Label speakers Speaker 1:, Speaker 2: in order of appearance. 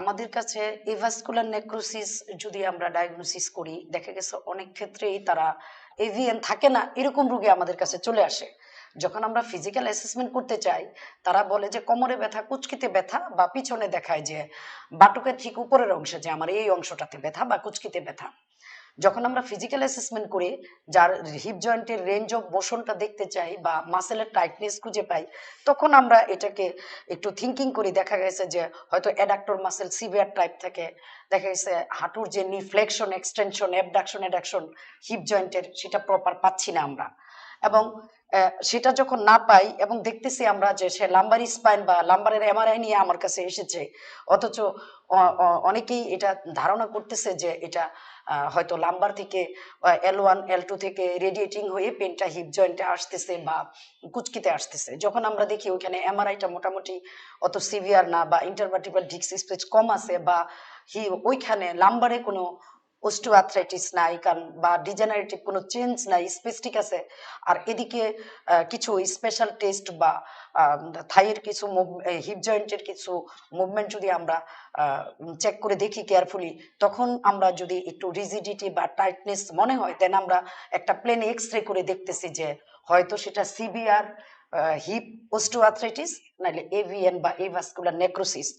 Speaker 1: আমাদের কাছে ইভাস্কুলার নেক্রোসিস যদি আমরা ডায়াগনোসিস করি, দেখা গেছে অনেক ক্ষেত্রেই তারা এভিএন থাকে না, এরকম রোগী আমাদের কাছে চলে আসে। যখন আমরা ফিজিক্যাল অ্যাসেসমেন্ট করতে চাই, তারা বলে যে কোমরে ব্যথা, কুচকিতে ব্যথা বা পিছনে দেখায় যে বাটুকের ঠিক উপরের অংশে যে আমার এই অংশটাতে ব্যথা বা কুচকিতে ব্যথা। যখন আমরা ফিজিক্যাল অ্যাসেসমেন্ট করে, যার হিপ জয়েন্টের রেঞ্জ অফ মোশনটা দেখতে চাই বা মাসেলের টাইটনেস খুঁজে পাই, তখন আমরা এটাকে একটু থিঙ্কিং করি। দেখা গেছে যে হয়তো অ্যাডাক্টর মাসেল সিভিয়ার টাইপ থাকে। দেখা গেছে হাঁটুর যে knee flexion extension abduction adduction hip জয়েন্টের সেটা প্রপার পাচ্ছি না আমরা। এবং সেটা যখন না পাই এবং দেখতেছি আমরা যে সে লাম্বার স্পাইন বা লাম্বারের এমআরআই নিয়ে আমার কাছে এসেছে, অথচ অনেকেই এটা ধারণা করতেছে যে এটা হয়তো লাম্বার থেকে এল ওয়ান এল টু থেকে রেডিয়েটিং হয়ে পেনটা হিপ জয়েন্টে আসতেছে বা কুচকিতে আসতেছে। যখন আমরা দেখি ওইখানে এমআরআইটা মোটামুটি অত সিভিয়ার না বা ইন্টারভার্টিবল ডিস্ক স্পেস কম আছে বা হি, ওইখানে লাম্বারে কোনো অস্টিওআর্থ্রাইটিস নাই, কারণ বা ডিজেনারেটিভ কোনো চেঞ্জ নাই স্পেসটিক আছে। আর এদিকে কিছু স্পেশাল টেস্ট বা থাইয়ের কিছু হিপ জয়েন্টের কিছু মুভমেন্ট যদি আমরা চেক করে দেখি কেয়ারফুলি তখন আমরা যদি একটু রিজিডিটি বা টাইটনেস মনে হয় দেন আমরা একটা প্লেন এক্স রে করে দেখতেছি যে হয়তো সেটা সিবিআর হিপ অস্টিওআর্থ্রাইটিস নাহলে এভিএন বা এভাস্কুলার নেক্রোসিস